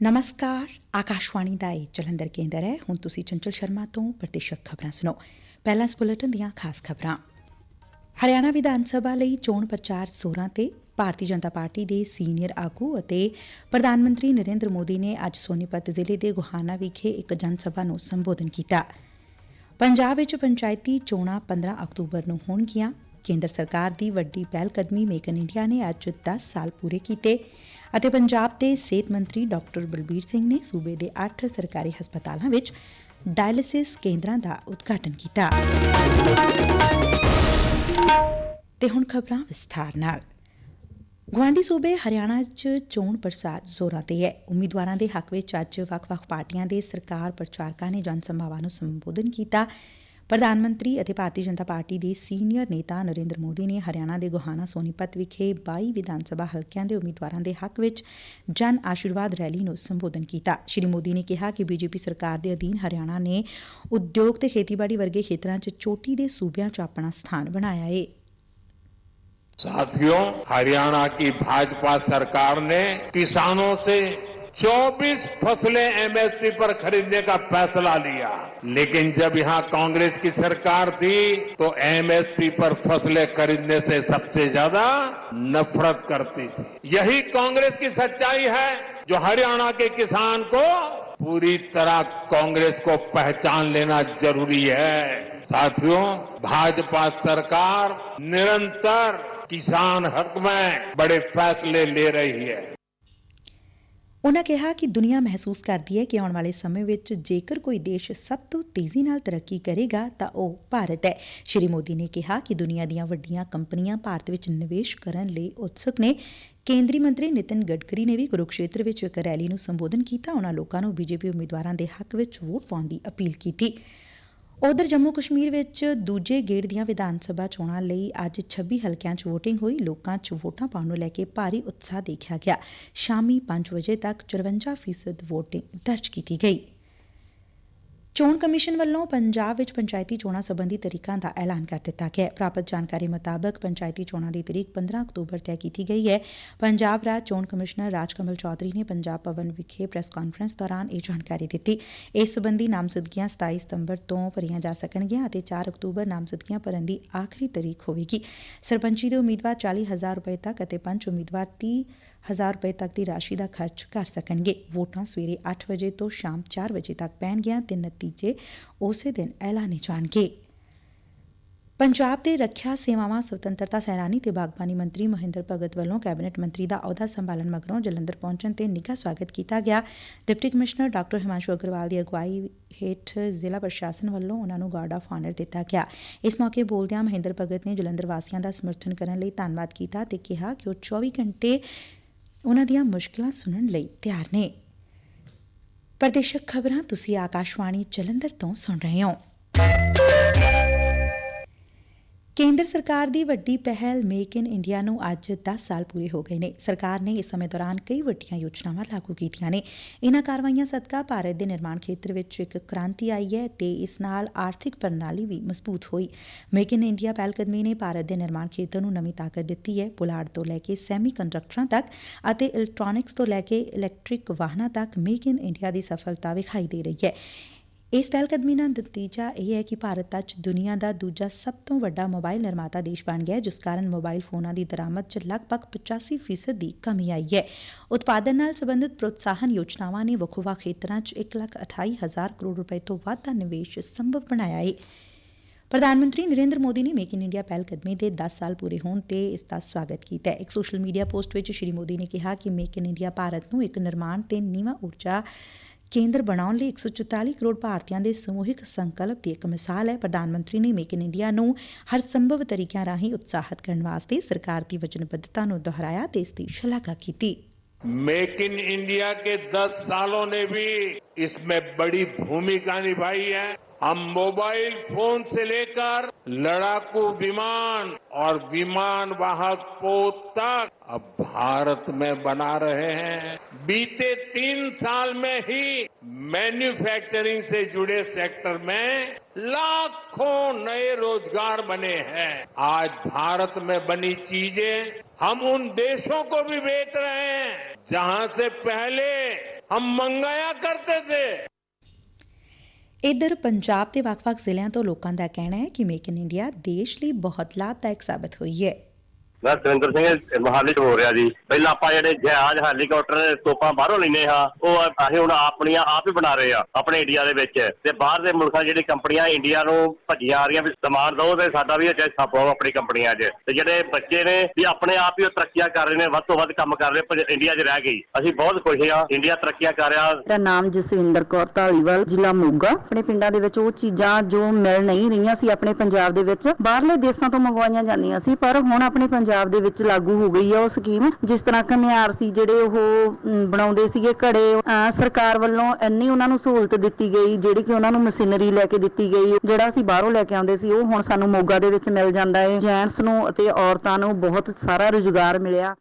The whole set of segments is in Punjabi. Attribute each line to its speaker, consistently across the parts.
Speaker 1: ਨਮਸਕਾਰ ਆਕਾਸ਼ਵਾਣੀ ਦਾ ਇਹ ਜਲੰਧਰ ਕੇਂਦਰ ਹੈ ਹੁਣ ਤੁਸੀਂ ਚੰਚਲ ਸ਼ਰਮਾ ਤੋਂ ਪ੍ਰਤੀਸ਼ਤ ਖਬਰਾਂ ਸੁਣੋ ਪਹਿਲਾਂ ਇਸ ਬੁਲੇਟਿਨ ਦੀਆਂ ਖਾਸ ਖਬਰਾਂ ਹਰਿਆਣਾ ਵਿਧਾਨ ਸਭਾ ਲਈ ਚੋਣ ਪ੍ਰਚਾਰ ਜ਼ੋਰਾਂ ਤੇ ਭਾਰਤੀ ਜਨਤਾ ਪਾਰਟੀ ਦੇ ਸੀਨੀਅਰ ਆਗੂ ਅਤੇ ਪ੍ਰਧਾਨ ਮੰਤਰੀ ਨਰਿੰਦਰ ਮੋਦੀ ਨੇ ਅੱਜ ਸੋਨੀਪਤ ਜ਼ਿਲ੍ਹੇ ਦੇ ਗੁਹਾਨਾ ਵਿਖੇ ਇੱਕ ਜਨ ਸਭਾ ਨੂੰ ਸੰਬੋਧਨ ਕੀਤਾ ਪੰਜਾਬ ਵਿੱਚ ਪੰਚਾਇਤੀ ਚੋਣਾਂ 15 ਅਕਤੂਬਰ ਨੂੰ ਹੋਣਗੀਆਂ ਕੇਂਦਰ ਸਰਕਾਰ ਦੀ ਵੱਡੀ ਪਹਿਲ ਕਦਮੀ ਮੇਕ ਇਨ ਇੰਡੀਆ ਨੇ ਅੱਜ 10 ਸਾਲ ਪੂਰੇ ਕੀਤੇ ਅਤੇ ਪੰਜਾਬ ਦੇ ਸਿਹਤ ਮੰਤਰੀ ਡਾਕਟਰ ਬਲਬੀਰ ਸਿੰਘ ਨੇ ਸੂਬੇ ਦੇ 8 ਸਰਕਾਰੀ ਹਸਪਤਾਲਾਂ ਵਿੱਚ ਡਾਇਲਿਸਿਸ ਕੇਂਦਰਾਂ ਦਾ ਉਦਘਾਟਨ ਕੀਤਾ। ਤੇ ਹੁਣ ਖਬਰਾਂ ਵਿਸਥਾਰ ਨਾਲ। ਗੁਆਂਢੀ ਸੂਬੇ ਹਰਿਆਣਾ 'ਚ ਚੋਣ ਪ੍ਰਚਾਰ ਜ਼ੋਰਾਂ ਤੇ ਹੈ। ਉਮੀਦਵਾਰਾਂ ਦੇ ਹੱਕ ਵਿੱਚ ਅੱਜ ਵੱਖ-ਵੱਖ ਪਾਰਟੀਆਂ ਦੇ ਸਰਕਾਰ ਪ੍ਰਚਾਰਕਾਂ ਨੇ ਜਨ ਸਭਾਵਾਂ ਨੂੰ ਸੰਬੋਧਨ ਕੀਤਾ। ਪ੍ਰਧਾਨ ਮੰਤਰੀ ਅਤੇ ਭਾਰਤੀ ਜਨਤਾ ਪਾਰਟੀ ਦੇ ਸੀਨੀਅਰ ਨੇਤਾ ਨਰਿੰਦਰ ਮੋਦੀ ਨੇ ਹਰਿਆਣਾ ਦੇ ਗੋਹਾਨਾ ਸੋਨੀਪਤ ਵਿਖੇ 22 ਵਿਧਾਨ ਸਭਾ ਹਲਕਿਆਂ ਦੇ ਉਮੀਦਵਾਰਾਂ ਦੇ ਹੱਕ ਵਿੱਚ ਜਨ ਆਸ਼ੀਰਵਾਦ ਰੈਲੀ ਨੂੰ ਸੰਬੋਧਨ ਕੀਤਾ ਸ਼੍ਰੀ ਮੋਦੀ ਨੇ ਕਿਹਾ ਕਿ ਬੀਜੇਪੀ ਸਰਕਾਰ ਦੇ ਅਧੀਨ ਹਰਿਆਣਾ ਨੇ ਉਦਯੋਗ ਤੇ ਖੇਤੀਬਾੜੀ ਵਰਗੇ ਖੇਤਰਾਂ 'ਚ ਚੋਟੀ ਦੇ ਸੂਬਿਆਂ 'ਚ ਆਪਣਾ ਸਥਾਨ ਬਣਾਇਆ ਏ
Speaker 2: साथियों हरियाणा की भाजपा सरकार ने किसानों से 24 फ़सलें एमएसपी पर खरीदने का फैसला लिया। लेकिन जब यहाँ कांग्रेस की सरकार थी तो एमएसपी पर फ़सलें खरीदने से सबसे ज़्यादा नफरत करती थी। यही कांग्रेस की सच्चाई है, जो हरियाणा के किसान को पूरी तरह कांग्रेस को पहचान लेना ज़रूरी है। साथियों, भाजपा सरकार निरंतर किसान हक में बड़े फैसले ले रही है।
Speaker 1: ਉਨ੍ਹਾਂ ਕਿਹਾ ਕਿ ਦੁਨੀਆ ਮਹਿਸੂਸ ਕਰਦੀ ਹੈ ਕਿ ਆਉਣ ਵਾਲੇ ਸਮੇਂ ਵਿੱਚ ਜੇਕਰ ਕੋਈ ਦੇਸ਼ ਸਭ ਤੋਂ ਤੇਜ਼ੀ ਨਾਲ ਤਰੱਕੀ ਕਰੇਗਾ, ਤਾਂ ਉਹ ਭਾਰਤ ਹੈ। ਸ਼੍ਰੀ ਮੋਦੀ ਨੇ ਕਿਹਾ ਕਿ ਦੁਨੀਆ ਦੀਆਂ ਵੱਡੀਆਂ ਕੰਪਨੀਆਂ ਭਾਰਤ ਵਿੱਚ ਨਿਵੇਸ਼ ਕਰਨ ਲਈ ਉਤਸੁਕ ਨੇ। ਕੇਂਦਰੀ ਮੰਤਰੀ ਨਿਤਿਨ ਗਡਕਰੀ ਨੇ ਵੀ ਕੁਰੂਕਸ਼ੇਤਰ ਵਿੱਚ ਇੱਕ ਰੈਲੀ ਨੂੰ ਸੰਬੋਧਨ ਕੀਤਾ। ਉਹਨਾਂ ਲੋਕਾਂ ਨੂੰ ਬੀਜੇਪੀ ਉਮੀਦਵਾਰਾਂ ਦੇ ਹੱਕ ਵਿੱਚ ਵੋਟ ਪਾਉਣ ਦੀ ਅਪੀਲ ਕੀਤੀ। ਉਧਰ ਜੰਮੂ ਕਸ਼ਮੀਰ ਵਿੱਚ ਦੂਜੇ ਗੇੜ ਦੀਆਂ ਵਿਧਾਨ ਸਭਾ ਚੋਣਾਂ ਲਈ ਅੱਜ 26 ਹਲਕਿਆਂ 'ਚ VOTING ਹੋਈ। ਲੋਕਾਂ 'ਚ ਵੋਟਾਂ ਪਾਉਣ ਨੂੰ ਲੈ ਕੇ ਭਾਰੀ ਉਤਸ਼ਾਹ ਦੇਖਿਆ ਗਿਆ। ਸ਼ਾਮੀ 5 ਵਜੇ ਤੱਕ 54% VOTING ਦਰਜ ਕੀਤੀ ਗਈ। ਚੋਣ ਕਮਿਸ਼ਨ ਵੱਲੋਂ ਪੰਜਾਬ ਵਿੱਚ ਪੰਚਾਇਤੀ ਚੋਣਾਂ ਸੰਬੰਧੀ ਤਰੀਕਾਂ ਦਾ ਐਲਾਨ ਕਰ ਦਿੱਤਾ ਗਿਆ ਹੈ। ਪ੍ਰਾਪਤ ਜਾਣਕਾਰੀ ਮੁਤਾਬਕ ਪੰਚਾਇਤੀ ਚੋਣਾਂ ਦੀ ਤਰੀਕ 15 ਅਕਤੂਬਰ ਤੈਅ ਕੀਤੀ ਗਈ ਹੈ। ਪੰਜਾਬ ਰਾਜ ਚੋਣ ਕਮਿਸ਼ਨਰ ਰਾਜਕਮਲ ਚੌਧਰੀ ਨੇ ਪੰਜਾਬ ਭਵਨ ਵਿਖੇ ਪ੍ਰੈਸ ਕਾਨਫਰੰਸ ਦੌਰਾਨ ਇਹ ਜਾਣਕਾਰੀ ਦਿੱਤੀ। ਇਸ ਸੰਬੰਧੀ ਨਾਮਜ਼ਦਗੀਆਂ 27 ਸਤੰਬਰ ਤੋਂ ਭਰੀਆਂ ਜਾ ਸਕਣਗੀਆਂ ਅਤੇ 4 ਅਕਤੂਬਰ ਨਾਮਜ਼ਦਗੀਆਂ ਭਰਨ ਦੀ ਆਖਰੀ ਤਰੀਕ ਹੋਵੇਗੀ। ਸਰਪੰਚੀ ਦੇ ਉਮੀਦਵਾਰ 40000 ਰੁਪਏ ਤੱਕ ਅਤੇ ਪੰਚ ਉਮੀਦਵਾਰ 30000 ਰੁਪਏ ਤੱਕ ਦੀ ਰਾਸ਼ੀ ਦਾ ਖਰਚ ਕਰ ਸਕਣਗੇ। ਵੋਟਾਂ ਸਵੇਰੇ 8 ਵਜੇ ਤੋਂ ਸ਼ਾਮ 4 ਵਜੇ ਤੱਕ ਪੈਣਗੀਆਂ ਤੇ ਨਤੀਜੇ ਉਸੇ ਦਿਨ ਐਲਾਨੇ ਜਾਣਗੇ। ਪੰਜਾਬ ਦੇ ਰੱਖਿਆ ਸੇਵਾਵਾਂ, ਸੁਤੰਤਰਤਾ ਸੈਨਾਨੀ ਤੇ ਬਾਗਬਾਨੀ ਮੰਤਰੀ ਮਹਿੰਦਰ ਭਗਤ ਵੱਲੋਂ ਕੈਬਨਿਟ ਮੰਤਰੀ ਦਾ ਅਹੁਦਾ ਸੰਭਾਲਣ ਮਗਰੋਂ ਜਲੰਧਰ ਪਹੁੰਚਣ ਤੇ ਨਿੱਘਾ ਸਵਾਗਤ ਕੀਤਾ ਗਿਆ। Deputy commissioner doctor Himanshu Agarwal ਦੀ ਅਗਵਾਈ ਹੇਠ ਜ਼ਿਲ੍ਹਾ ਪ੍ਰਸ਼ਾਸਨ ਵੱਲੋਂ ਉਹਨਾਂ ਨੂੰ ਗਾਰਡ ਆਫ ਆਨਰ ਦਿੱਤਾ ਗਿਆ। ਇਸ ਮੌਕੇ ਬੋਲਦਿਆਂ ਮਹਿੰਦਰ ਭਗਤ ਨੇ ਜਲੰਧਰ ਵਾਸੀਆਂ ਦਾ ਸਮਰਥਨ ਕਰਨ ਲਈ ਧੰਨਵਾਦ ਕੀਤਾ ਤੇ ਕਿਹਾ ਕਿ ਉਹ 24 ਘੰਟੇ ਉਹਨਾਂ ਦੀਆਂ ਮੁਸ਼ਕਲਾਂ ਸੁਣਨ ਲਈ ਤਿਆਰ ਨੇ। ਪ੍ਰਦੇਸ਼ਕ ਖਬਰਾਂ ਤੁਸੀਂ ਆਕਾਸ਼ਵਾਣੀ ਜਲੰਧਰ ਤੋਂ ਸੁਣ ਰਹੇ ਹੋ। ਕੇਂਦਰ ਸਰਕਾਰ ਦੀ ਵੱਡੀ ਪਹਿਲ ਮੇਕ ਇਨ ਇੰਡੀਆ ਨੂੰ ਅੱਜ 10 ਸਾਲ ਪੂਰੇ ਹੋ ਗਏ ਨੇ। ਸਰਕਾਰ ਨੇ ਇਸ ਸਮੇਂ ਦੌਰਾਨ ਕਈ ਵੱਡੀਆਂ ਯੋਜਨਾਵਾਂ ਲਾਗੂ ਕੀਤੀਆਂ ਨੇ। ਇਨ੍ਹਾਂ ਕਾਰਵਾਈਆਂ ਸਦਕਾ ਭਾਰਤ ਦੇ ਨਿਰਮਾਣ ਖੇਤਰ ਵਿੱਚ ਇੱਕ ਕ੍ਰਾਂਤੀ ਆਈ ਹੈ ਤੇ ਇਸ ਨਾਲ ਆਰਥਿਕ ਪ੍ਰਣਾਲੀ ਵੀ ਮਜ਼ਬੂਤ ਹੋਈ। ਮੇਕ ਇਨ ਇੰਡੀਆ ਪਹਿਲਕਦਮੀ ਨੇ ਭਾਰਤ ਦੇ ਨਿਰਮਾਣ ਖੇਤਰ ਨੂੰ ਨਵੀਂ ਤਾਕਤ ਦਿੱਤੀ ਹੈ। ਪੁਲਾੜ ਤੋਂ ਲੈ ਕੇ ਸੈਮੀ ਕੰਡਕਟਰਾਂ ਤੱਕ ਅਤੇ ਇਲੈਕਟ੍ਰੋਨਿਕਸ ਤੋਂ ਲੈ ਕੇ ਇਲੈਕਟ੍ਰਿਕ ਵਾਹਨਾਂ ਤੱਕ ਮੇਕ ਇਨ ਇੰਡੀਆ ਦੀ ਸਫਲਤਾ ਵਿਖਾਈ ਦੇ ਰਹੀ ਹੈ। ਇਸ ਪਹਿਲਕਦਮੀ ਦਾ ਨਤੀਜਾ ਇਹ ਹੈ ਕਿ ਭਾਰਤ ਅੱਜ ਦੁਨੀਆ ਦਾ ਦੂਜਾ ਸਭ ਤੋਂ ਵੱਡਾ ਮੋਬਾਈਲ ਨਿਰਮਾਤਾ ਦੇਸ਼ ਬਣ ਗਿਆ ਹੈ ਜਿਸ ਕਾਰਨ ਮੋਬਾਈਲ ਫੋਨਾਂ ਦੀ ਦਰਾਮਦ 'ਚ ਲਗਭਗ 85% ਦੀ ਕਮੀ ਆਈ ਹੈ। ਉਤਪਾਦਨ ਨਾਲ ਸੰਬੰਧਿਤ ਪ੍ਰੋਤਸਾਹਨ ਯੋਜਨਾਵਾਂ ਨੇ ਵੱਖ-ਵੱਖ ਖੇਤਰਾਂ 'ਚ 1,28,000 ਕਰੋੜ ਰੁਪਏ ਤੋਂ ਵੱਧ ਦਾ ਨਿਵੇਸ਼ ਸੰਭਵ ਬਣਾਇਆ ਹੈ। ਪ੍ਰਧਾਨ ਮੰਤਰੀ ਨਰਿੰਦਰ ਮੋਦੀ ਨੇ ਮੇਕ ਇਨ ਇੰਡੀਆ ਪਹਿਲ ਕਦਮੀ ਦੇ 10 ਸਾਲ ਪੂਰੇ ਹੋਣ ਤੇ ਇਸ ਦਾ ਸਵਾਗਤ ਕੀਤਾ ਹੈ। ਇੱਕ ਸੋਸ਼ਲ ਮੀਡੀਆ ਪੋਸਟ ਵਿੱਚ ਸ਼੍ਰੀ ਮੋਦੀ ਨੇ ਕਿਹਾ ਕਿ ਮੇਕ ਇਨ ਇੰਡੀਆ ਭਾਰਤ ਨੂੰ ਇੱਕ ਨਿਰਮਾਣ ਤੇ ਨੀਵਾ ਊਰਜਾ ਕੇਂਦਰ ਬਣਾਉਣ ਲਈ 144 ਕਰੋੜ ਭਾਰਤੀਆਂ ਦੇ ਸਮੂਹਿਕ ਸੰਕਲਪ ਦੀ ਇੱਕ ਮਿਸਾਲ ਹੈ। ਪ੍ਰਧਾਨ ਮੰਤਰੀ ਨੇ ਮੇਕ ਇਨ ਇੰਡੀਆ ਨੂੰ ਹਰ ਸੰਭਵ ਤਰੀਕਿਆਂ ਰਾਹੀਂ ਉਤਸ਼ਾਹਿਤ ਕਰਨ ਵਾਸਤੇ ਸਰਕਾਰ ਦੀ ਵਚਨਬੱਧਤਾ ਨੂੰ ਦੁਹਰਾਇਆ ਤੇ ਇਸ ਦੀ ਸ਼ਲਾਘਾ ਕੀਤੀ।
Speaker 2: मेक इन इंडिया के 10 सालों ने भी इसमें बड़ी भूमिका निभाई है। हम मोबाइल फ़ोन से लेकर लड़ाकू विमान और विमान वाहक पोत तक अब भारत में बना रहे हैं। बीते तीन साल में ही मैन्युफैक्चरिंग से जुड़े सेक्टर में लाखों नए रोज़गार बने हैं। आज भारत में बनी चीज़ें हम उन देशों को भी बेच रहे हैं। जहां से पहले हम मंगाया करते थे
Speaker 1: ਇਧਰ ਪੰਜਾਬ ਦੇ ਵੱਖ-ਵੱਖ ਜ਼ਿਲ੍ਹਿਆਂ ਤੋਂ ਲੋਕਾਂ ਦਾ ਕਹਿਣਾ ਹੈ ਕਿ ਮੇਕ ਇਨ ਇੰਡੀਆ ਦੇਸ਼ ਲਈ ਬਹੁਤ ਲਾਭਦਾਇਕ ਸਾਬਤ ਹੋਈ ਹੈ
Speaker 3: ਮੈਂ ਸੁਰਿੰਦਰ ਸਿੰਘ ਮਹਾਲੀ ਤੋਂ ਹੋ ਰਿਹਾ ਜੀ। ਪਹਿਲਾਂ ਆਪਾਂ ਜਿਹੜੇ ਜਹਾਜ਼, ਹੈਲੀਕਾਪਟਰ, ਤੋਪਾਂ ਬਾਹਰੋਂ ਲੈਨੇ ਹਾਂ, ਉਹ ਅਸੀਂ ਹੁਣ ਆਪਣੀਆਂ ਆਪ ਹੀ ਬਣਾ ਰਹੇ ਆ ਆਪਣੇ ਇੰਡੀਆ ਦੇ ਵਿੱਚ। ਤੇ ਬਾਹਰ ਦੇ ਮੁਲਕਾਂ ਜਿਹੜੀ ਕੰਪਨੀਆਂ ਇੰਡੀਆ ਨੂੰ ਭੱਜੀਆਂ ਆ ਰਹੀਆਂ ਵੀ ਸਮਾਨ ਦੋ ਤੇ ਸਾਡਾ ਵੀ ਚਾਹੇ ਸਾਪੋ ਆਪਣੀ ਕੰਪਨੀਆਂ 'ਚ। ਤੇ ਜਿਹੜੇ ਬੱਚੇ ਨੇ, ਵੀ ਆਪਣੇ ਆਪ ਹੀ ਉਹ ਤਰੱਕੀਆਂ ਕਰ ਰਹੇ ਨੇ, ਵੱਧ ਤੋਂ ਵੱਧ ਕੰਮ ਕਰ ਰਹੇ ਇੰਡੀਆ 'ਚ ਰਹਿ ਗਈ ਅਸੀਂ ਬਹੁਤ ਖੁਸ਼ ਹਾਂ, ਇੰਡੀਆ ਤਰੱਕੀਆਂ ਕਰ ਰਿਹਾ।
Speaker 4: ਮੇਰਾ ਨਾਮ ਜਸਵਿੰਦਰ ਕੌਰ ਢਾਲੀਵਾਲ ਜ਼ਿਲ੍ਹਾ ਮੋਗਾ। ਆਪਣੇ ਪਿੰਡਾਂ ਦੇ ਵਿੱਚ ਉਹ ਚੀਜ਼ਾਂ ਜੋ ਮਿਲ ਨਹੀਂ ਰਹੀਆਂ ਸੀ ਆਪਣੇ ਪੰਜਾਬ ਦੇ ਵਿੱਚ, ਬਾਹਰਲੇ ਦੇਸ਼ਾਂ ਤੋਂ ਮੰਗਵਾਈਆਂ ਜਾਂਦੀਆਂ ਸੀ, ਪਰ ਹੁਣ ਆਪਣੇ ਪੰਜਾਬ ਦੇ ਵਿੱਚ ਲਾਗੂ ਹੋ ਗਈ ਆ ਉਹ ਸਕੀਮ, ਜਿਸ ਤਰ੍ਹਾਂ ਘਨਿਆਰ ਸੀ ਜਿਹੜੇ ਉਹ ਬਣਾਉਂਦੇ ਸੀਗੇ ਘੜੇ। ਸਰਕਾਰ ਵੱਲੋਂ ਇੰਨੀ ਉਹਨਾਂ ਨੂੰ ਸਹੂਲਤ ਦਿੱਤੀ ਗਈ, ਜਿਹੜੀ ਕਿ ਉਹਨਾਂ ਨੂੰ ਮਸ਼ੀਨਰੀ ਲੈ ਕੇ ਦਿੱਤੀ ਗਈ, ਜਿਹੜਾ ਅਸੀਂ ਬਾਹਰੋਂ ਲੈ ਕੇ ਆਉਂਦੇ ਸੀ, ਉਹ ਹੁਣ ਸਾਨੂੰ ਮੋਗਾ ਦੇ ਵਿੱਚ ਮਿਲ ਜਾਂਦਾ ਹੈ ਜੈਂਟਸ ਨੂੰ ਅਤੇ ਔਰਤਾਂ ਨੂੰ ਬਹੁਤ ਸਾਰਾ ਰੁਜ਼ਗਾਰ ਮਿਲਿਆ।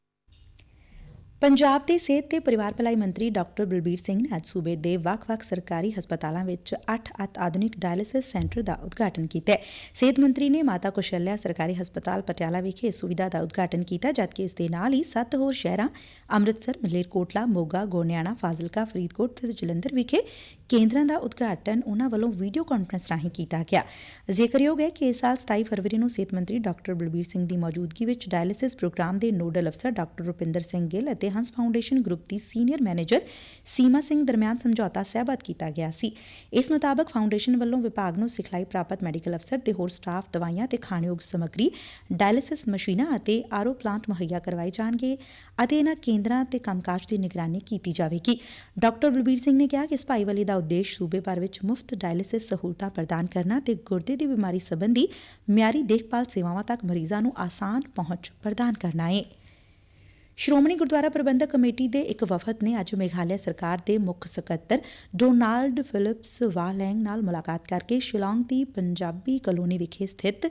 Speaker 1: ਪੰਜਾਬ ਦੇ ਸਿਹਤ ਤੇ ਪਰਿਵਾਰ ਭਲਾਈ ਮੰਤਰੀ ਡਾਕਟਰ ਬਲਬੀਰ ਸਿੰਘ ਨੇ ਅੱਜ ਸੂਬੇ ਦੇ ਵੱਖ-ਵੱਖ ਸਰਕਾਰੀ ਹਸਪਤਾਲਾਂ ਵਿੱਚ 8 ਅਤ ਆਧੁਨਿਕ ਡਾਇਲਿਸਿਸ ਸੈਂਟਰ ਦਾ ਉਦਘਾਟਨ ਕੀਤਾ ਸਿਹਤ ਮੰਤਰੀ ਨੇ ਮਾਤਾ ਕੁਸ਼ਲਿਆ ਸਰਕਾਰੀ ਹਸਪਤਾਲ ਪਟਿਆਲਾ ਵਿਖੇ ਇਸ ਸੁਵਿਧਾ ਦਾ ਉਦਘਾਟਨ ਕੀਤਾ, ਜਦਕਿ ਇਸ ਦੇ ਨਾਲ ਹੀ ਸੱਤ ਹੋਰ ਸ਼ਹਿਰਾਂ ਅੰਮ੍ਰਿਤਸਰ, ਮਲੇਰਕੋਟਲਾ, ਮੋਗਾ, ਗੋਨਿਆਣਾ, ਫਾਜ਼ਿਲਕਾ, ਫਰੀਦਕੋਟ ਤੇ ਜਲੰਧਰ ਵਿਖੇ ਕੇਂਦਰਾਂ ਦਾ ਉਦਘਾਟਨ ਉਹਨਾਂ ਵੱਲੋਂ ਵੀਡੀਓ ਕਾਨਫਰੰਸ ਰਾਹੀਂ ਕੀਤਾ ਗਿਆ। ਜ਼ਿਕਰਯੋਗ ਹੈ ਕਿ ਇਸ ਸਾਲ 27 ਫਰਵਰੀ ਨੂੰ ਸਿਹਤ ਮੰਤਰੀ ਡਾਕਟਰ ਬਲਬੀਰ ਸਿੰਘ ਦੀ ਮੌਜੂਦਗੀ ਵਿੱਚ ਡਾਇਲਿਸਿਸ ਪ੍ਰੋਗਰਾਮ ਦੇ ਨੋਡਲ ਅਫਸਰ ਡਾਕਟਰ ਰੁਪਿੰਦਰ ਸਿੰਘ ਗਿੱਲ ਅਤੇ ਹੰਸ ਫਾਊਂਡੇਸ਼ਨ ਗਰੁੱਪ ਦੀ ਸੀਨੀਅਰ ਮੈਨੇਜਰ ਸੀਮਾ ਸਿੰਘ ਦਰਮਿਆਨ ਸਮਝੌਤਾ ਸਹਿਬਤ ਕੀਤਾ ਗਿਆ ਸੀ। ਇਸ ਮੁਤਾਬਕ ਫਾਊਂਡੇਸ਼ਨ ਵੱਲੋਂ ਵਿਭਾਗ ਨੂੰ ਸਿਖਲਾਈ ਪ੍ਰਾਪਤ ਮੈਡੀਕਲ ਅਫਸਰ ਤੇ ਹੋਰ ਸਟਾਫ, ਦਵਾਈਆਂ ਤੇ ਖਾਣਯੋਗ ਸਮੱਗਰੀ, ਡਾਇਲਿਸਿਸ ਮਸ਼ੀਨਾਂ ਅਤੇ ਆਰਓ ਪਲਾਂਟ ਮੁਹੱਈਆ ਕਰਵਾਏ ਜਾਣਗੇ ਅਤੇ ਇਹਨਾਂ ਕੇਂਦਰਾਂ ਤੇ ਕੰਮਕਾਜ ਦੀ ਨਿਗਰਾਨੀ ਕੀਤੀ ਜਾਵੇਗੀ। ਡਾਕਟਰ ਬਲਬੀਰ ਸਿੰਘ ਨੇ ਕਿਹਾ ਕਿ ਇਸ ਭਾਈਵਾਲੀ ਦਾ ਉਦੇਸ਼ ਸੂਬੇ ਭਰ ਵਿੱਚ ਮੁਫਤ ਡਾਇਲਿਸਿਸ ਸਹੂਲਤਾਂ ਪ੍ਰਦਾਨ ਕਰਨਾ ਤੇ ਗੁਰਦੇ ਦੀ ਬਿਮਾਰੀ ਸੰਬੰਧੀ ਮਿਆਰੀ ਦੇਖਭਾਲ ਸੇਵਾਵਾਂ ਤੱਕ ਮਰੀਜ਼ਾਂ ਨੂੰ ਆਸਾਨ ਪਹੁੰਚ ਪ੍ਰਦਾਨ ਕਰਨਾ ਹੈ ਸ਼੍ਰੋਮਣੀ ਗੁਰਦੁਆਰਾ ਪ੍ਰਬੰਧਕ ਕਮੇਟੀ ਦੇ ਇੱਕ ਵਫਦ ਨੇ ਅੱਜ ਮੇਘਾਲਿਆ ਸਰਕਾਰ ਦੇ ਮੁੱਖ ਸਕੱਤਰ ਡੋਨਾਲਡ ਫਿਲਿਪਸ ਵਾਲੈਂਗ ਨਾਲ ਮੁਲਾਕਾਤ ਕਰਕੇ ਸ਼ਿਲੌਂਗ ਦੀ ਪੰਜਾਬੀ ਕਲੋਨੀ ਵਿਖੇ ਸਥਿਤ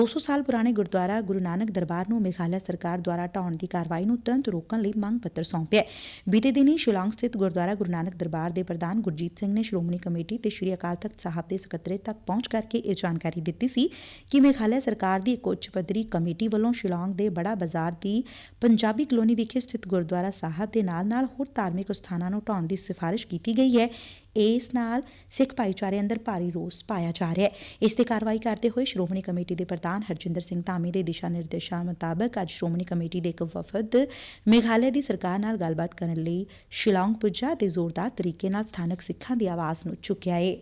Speaker 1: 200 ਸਾਲ ਪੁਰਾਣੇ ਗੁਰਦੁਆਰਾ ਗੁਰੂ ਨਾਨਕ ਦਰਬਾਰ ਨੂੰ ਮੇਘਾਲਿਆ ਸਰਕਾਰ ਦੁਆਰਾ ਢਾਉਣ ਦੀ ਕਾਰਵਾਈ ਨੂੰ ਤੁਰੰਤ ਰੋਕਣ ਲਈ ਮੰਗ ਪੱਤਰ ਸੌਂਪਿਆ ਬੀਤੇ ਦਿਨੀ ਸ਼ਿਲੌਂਗ ਸਥਿਤ ਗੁਰਦੁਆਰਾ ਗੁਰੂ ਨਾਨਕ ਦਰਬਾਰ ਦੇ ਪ੍ਰਧਾਨ ਗੁਰਜੀਤ ਸਿੰਘ ਨੇ ਸ਼੍ਰੋਮਣੀ ਕਮੇਟੀ ਤੇ ਸ਼੍ਰੀ ਅਕਾਲ ਤਖਤ ਸਾਹਿਬ ਦੇ ਸਕੱਤਰੇਤ ਤੱਕ ਪਹੁੰਚ ਕਰਕੇ ਇਹ ਜਾਣਕਾਰੀ ਦਿੱਤੀ ਸੀ ਕਿ ਮੇਘਾਲਿਆ ਸਰਕਾਰ ਦੀ ਇੱਕ ਉੱਚ ਪੱਧਰੀ ਕਮੇਟੀ ਵੱਲੋਂ ਸ਼ਿਲੌਂਗ ਦੇ ਬੜਾ ਬਾਜ਼ਾਰ ਦੀ ਪੰਜਾਬੀ ਕਲੋਨੀ ਵਿਖੇ ਸਥਿਤ ਗੁਰਦੁਆਰਾ ਸਾਹਿਬ ਦੇ ਨਾਲ-ਨਾਲ ਹੋਰ ਧਾਰਮਿਕ ਸਥਾਨਾਂ ਨੂੰ ਢਾਉਣ ਦੀ ਸਿਫਾਰਿਸ਼ ਕੀਤੀ ਗਈ ਹੈ। ਇਸ ਨਾਲ ਸਿੱਖ ਭਾਈਚਾਰੇ ਅੰਦਰ ਭਾਰੀ ਰੋਸ ਪਾਇਆ ਜਾ ਰਿਹਾ ਹੈ। ਇਸ ਤੇ ਕਾਰਵਾਈ ਕਰਦੇ ਹੋਏ ਸ਼੍ਰੋਮਣੀ ਕਮੇਟੀ ਦੇ ਪ੍ਰਧਾਨ ਹਰਜਿੰਦਰ ਸਿੰਘ ਧਾਮੀ ਦੇ ਦਿਸ਼ਾ ਨਿਰਦੇਸ਼ਾਂ ਮੁਤਾਬਕ ਅੱਜ ਸ਼੍ਰੋਮਣੀ ਕਮੇਟੀ ਦੇ ਇੱਕ ਵਫਦ ਮੇਘਾਲਿਆ ਦੀ ਸਰਕਾਰ ਨਾਲ ਗੱਲਬਾਤ ਕਰਨ ਲਈ ਸ਼ਿਲੌਂਗ ਪੁੱਜਾ ਤੇ ਜ਼ੋਰਦਾਰ ਤਰੀਕੇ ਨਾਲ ਸਥਾਨਕ ਸਿੱਖਾਂ ਦੀ ਆਵਾਜ਼ ਨੂੰ ਚੁੱਕਿਆ ਏ।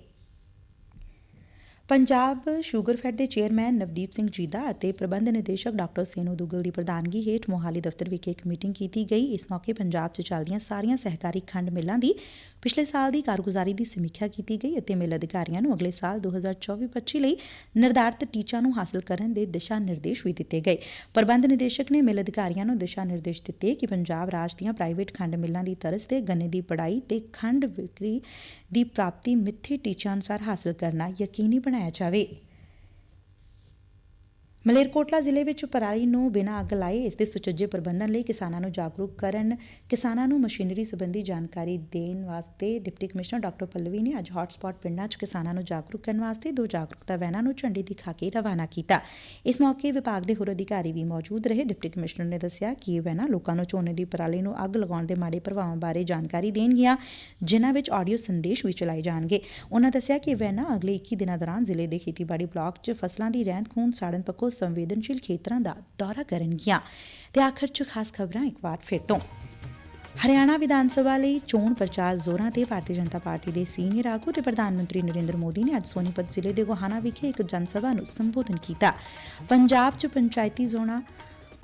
Speaker 1: ਪੰਜਾਬ ਸ਼ੂਗਰ ਸ਼ੂਗਰਫੈਡ ਦੇ ਚੇਅਰਮੈਨ ਨਵਦੀਪ ਸਿੰਘ ਜੀਦਾ ਅਤੇ ਪ੍ਰਬੰਧ ਨਿਦੇਸ਼ਕ ਡਾਕਟਰ ਸੇਨੂ ਦੁੱਗਲ ਦੀ ਪ੍ਰਧਾਨਗੀ ਹੇਠ ਮੋਹਾਲੀ ਦਫ਼ਤਰ ਵਿਖੇ ਇੱਕ ਮੀਟਿੰਗ ਕੀਤੀ ਗਈ। ਇਸ ਮੌਕੇ ਪੰਜਾਬ 'ਚ ਚੱਲਦੀਆਂ ਸਾਰੀਆਂ ਸਹਿਕਾਰੀ ਖੰਡ ਮਿੱਲਾਂ ਦੀ ਪਿਛਲੇ ਸਾਲ ਦੀ ਕਾਰਗੁਜ਼ਾਰੀ ਦੀ ਸਮੀਖਿਆ ਕੀਤੀ ਗਈ ਅਤੇ ਮਿੱਲ ਅਧਿਕਾਰੀਆਂ ਨੂੰ ਅਗਲੇ ਸਾਲ 2024-25 ਲਈ ਨਿਰਧਾਰਤ ਟੀਚਾ ਨੂੰ ਹਾਸਲ ਕਰਨ ਦੇ ਦਿਸ਼ਾ ਨਿਰਦੇਸ਼ ਵੀ ਦਿੱਤੇ ਗਏ। ਪ੍ਰਬੰਧ ਨਿਦੇਸ਼ਕ ਨੇ ਮਿੱਲ ਅਧਿਕਾਰੀਆਂ ਨੂੰ ਦਿਸ਼ਾ ਨਿਰਦੇਸ਼ ਦਿੱਤੇ ਕਿ ਪੰਜਾਬ ਰਾਜ ਦੀਆਂ ਪ੍ਰਾਈਵੇਟ ਖੰਡ ਮਿੱਲਾਂ ਦੀ ਤਰਜ਼ ਤੇ ਗੰਨੇ ਦੀ ਪੜਾਈ ਤੇ ਖੰਡ ਵਿਕਰੀ ਦੀ ਪ੍ਰਾਪਤੀ ਮਿੱਥੇ ਟੀਚਾ ਅਨੁਸਾਰ ਹਾਸਲ ਕਰਨਾ ਯਕੀਨੀ ਬਣਾਇਆ મેચ આવી ਮਲੇਰਕੋਟਲਾ ਜ਼ਿਲ੍ਹੇ ਵਿੱਚ ਪਰਾਲੀ ਨੂੰ ਬਿਨਾਂ ਅੱਗ ਲਾਏ ਇਸ ਦੇ ਸੁਚੱਜੇ ਪ੍ਰਬੰਧਨ ਲਈ ਕਿਸਾਨਾਂ ਨੂੰ ਜਾਗਰੂਕ ਕਰਨ, ਕਿਸਾਨਾਂ ਨੂੰ ਮਸ਼ੀਨਰੀ ਸੰਬੰਧੀ ਜਾਣਕਾਰੀ ਦੇਣ ਵਾਸਤੇ ਡਿਪਟੀ ਕਮਿਸ਼ਨਰ ਡਾਕਟਰ ਪੱਲਵੀ ਨੇ ਅੱਜ ਹੌਟਸਪੌਟ ਪਿੰਡਾਂ 'ਚ ਕਿਸਾਨਾਂ ਨੂੰ ਜਾਗਰੂਕ ਕਰਨ ਵਾਸਤੇ ਦੋ ਜਾਗਰੂਕਤਾ ਵੈਨਾਂ ਨੂੰ ਝੰਡੀ ਦਿਖਾ ਕੇ ਰਵਾਨਾ ਕੀਤਾ। ਇਸ ਮੌਕੇ ਵਿਭਾਗ ਦੇ ਹੋਰ ਅਧਿਕਾਰੀ ਵੀ ਮੌਜੂਦ ਰਹੇ। ਡਿਪਟੀ ਕਮਿਸ਼ਨਰ ਨੇ ਦੱਸਿਆ ਕਿ ਇਹ ਵੈਨਾਂ ਲੋਕਾਂ ਨੂੰ ਝੋਨੇ ਦੀ ਪਰਾਲੀ ਨੂੰ ਅੱਗ ਲਗਾਉਣ ਦੇ ਮਾੜੇ ਪ੍ਰਭਾਵਾਂ ਬਾਰੇ ਜਾਣਕਾਰੀ ਦੇਣਗੀਆਂ, ਜਿਨ੍ਹਾਂ ਵਿੱਚ ਆਡੀਓ ਸੰਦੇਸ਼ ਵੀ ਚਲਾਏ ਜਾਣਗੇ। ਉਹਨਾਂ ਦੱਸਿਆ ਕਿ ਇਹ ਵੈਨਾਂ ਅਗਲੇ 21 ਦਿਨਾਂ ਦੌਰਾਨ ਜ਼ਿਲ੍ਹੇ ਦੇ ਖੇਤੀਬਾੜੀ ਬਲਾਕ 'ਚ ਫਸਲਾਂ ਦੀ ਰਹਿੰਦ ਖੂੰਦ ਸਾੜਨ ਪੱਖੋਂ ਸੰਵੇਦਨਸ਼ੀਲ ਖੇਤਰਾਂ ਦਾ ਦੌਰਾ ਕਰਨਗੀਆਂ। ਤੇ ਆਖਰ 'ਚ ਖਾਸ ਖਬਰਾਂ ਇੱਕ ਵਾਰ ਫਿਰ ਤੋਂ। ਹਰਿਆਣਾ ਵਿਧਾਨ ਸਭਾ ਲਈ ਚੋਣ ਪ੍ਰਚਾਰ ਜ਼ੋਰਾਂ ਤੇ ਭਾਰਤੀ ਜਨਤਾ ਪਾਰਟੀ ਦੇ ਸੀਨੀਅਰ ਆਗੂ ਤੇ ਪ੍ਰਧਾਨ ਮੰਤਰੀ ਨਰਿੰਦਰ ਮੋਦੀ ਨੇ ਅੱਜ ਸੋਨੀਪਤ ਜ਼ਿਲ੍ਹੇ ਦੇ ਗੋਹਾਨਾ ਵਿਖੇ ਇੱਕ ਜਨ ਸਭਾ ਨੂੰ ਸੰਬੋਧਨ ਕੀਤਾ। ਪੰਜਾਬ 'ਚ ਪੰਚਾਇਤੀ ਜ਼ੋਨਾਂ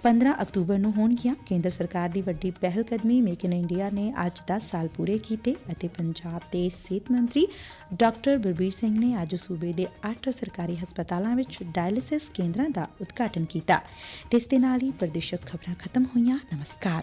Speaker 1: 15 ਅਕਤੂਬਰ ਨੂੰ ਹੋਣਗੀਆਂ ਕੇਂਦਰ ਸਰਕਾਰ ਦੀ ਵੱਡੀ ਪਹਿਲ ਕਦਮੀ ਮੇਕ ਇਨ ਇੰਡੀਆ ਨੇ ਅੱਜ 10 ਸਾਲ ਪੂਰੇ ਕੀਤੇ ਅਤੇ ਪੰਜਾਬ ਦੇ ਸਿਹਤ ਮੰਤਰੀ ਡਾਕਟਰ ਬਲਬੀਰ ਸਿੰਘ ਨੇ ਅੱਜ ਸੂਬੇ ਦੇ 8 ਸਰਕਾਰੀ ਹਸਪਤਾਲਾਂ ਵਿੱਚ ਡਾਇਲਿਸਿਸ ਕੇਂਦਰਾਂ ਦਾ ਉਦਘਾਟਨ ਕੀਤਾ। ਤੇ ਇਸ ਦੇ ਨਾਲ ਹੀ ਪ੍ਰਦੇਸ਼ਕ ਖਬਰਾਂ ਖਤਮ ਹੋਈਆਂ। ਨਮਸਕਾਰ।